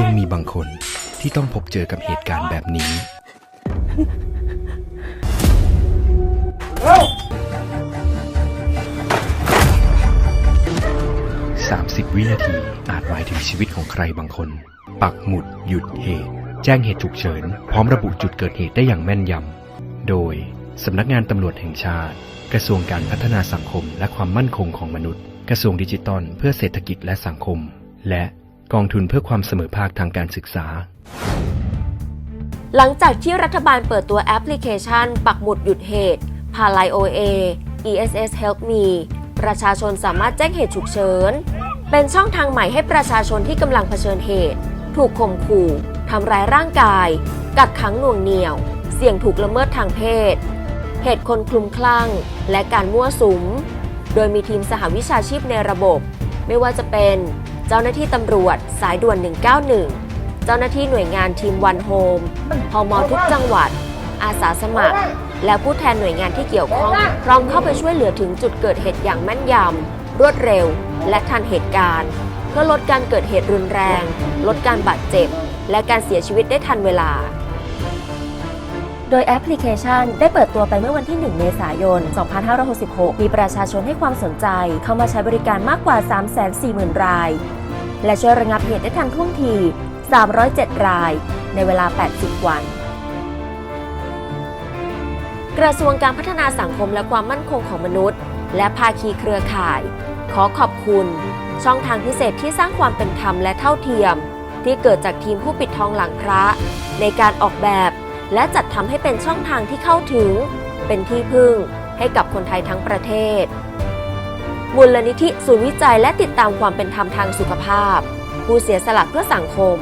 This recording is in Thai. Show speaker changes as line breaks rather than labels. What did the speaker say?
ยังมีบางคนที่ต้องพบเจอกับเหตุการณ์แบบนี้ 30 วินาทีอาจหมายถึงชีวิตของใครบางคน ปักหมุด หยุดเหตุ แจ้งเหตุฉุกเฉิน พร้อมระบุจุดเกิดเหตุได้อย่างแม่นยำ โดยสำนักงานตำรวจแห่งชาติ กระทรวงการพัฒนาสังคมและความมั่นคงของมนุษย์ กระทรวงดิจิทัลเพื่อเศรษฐกิจและสังคม และ กองทุนเพื่อความเสมอภาคทางการศึกษา
หลังจากที่รัฐบาลเปิดตัวแอปพลิเคชัน ปักหมุดหยุดเหตุพาไลโอเอ ESS Help Me ประชาชนสามารถแจ้งเหตุฉุกเฉิน เป็นช่องทางใหม่ให้ประชาชนที่กำลังเผชิญเหตุ ถูกข่มขู่ทำร้ายร่างกาย กักขังหน่วงเหนี่ยว เสี่ยงถูกละเมิดทางเพศ เหตุคนคลุมคลั่ง และการมั่วสุม โดยมีทีมสหวิชาชีพในระบบ ไม่ว่าจะเป็น เจ้าหน้าที่ตำรวจสายด่วน 191 เจ้าหน้าที่หน่วยงานทีมวันโฮมพมทุกจังหวัด อาสาสมัคร และผู้แทนหน่วยงานที่เกี่ยวข้อง พร้อมเข้าไปช่วยเหลือถึงจุดเกิดเหตุอย่างแม่นยำ รวดเร็ว และทันเหตุการณ์ เพื่อลดการเกิดเหตุรุนแรง ลดการบาดเจ็บ และการเสียชีวิตได้ทันเวลา ดยแอปพลิเคชัน ได้เปิดตัวไปเมื่อวันที่ 1 เมษายน 2566 มีประชาชนให้ความสนใจ เข้ามาใช้บริการมากกว่า 340,000 ราย และช่วยระงับเหตุได้ทันท่วงที 307 ราย ในเวลา 80 วันกระทรวงการพัฒนาสังคมและความมั่นคงของมนุษย์ และภาคีเครือข่าย ขอขอบคุณ ช่องทางพิเศษที่สร้างความเป็นธรรมและเท่าเทียม ที่เกิดจากทีมผู้ปิดทองหลังพระ ในการออกแบบ และจัดทำให้เป็นช่องทางที่เข้าถึง เป็นที่พึ่งให้กับคนไทยทั้งประเทศ มูลนิธิศูนย์วิจัยและติดตามความเป็นธรรมทางสุขภาพ ผู้เสียสละเพื่อสังคม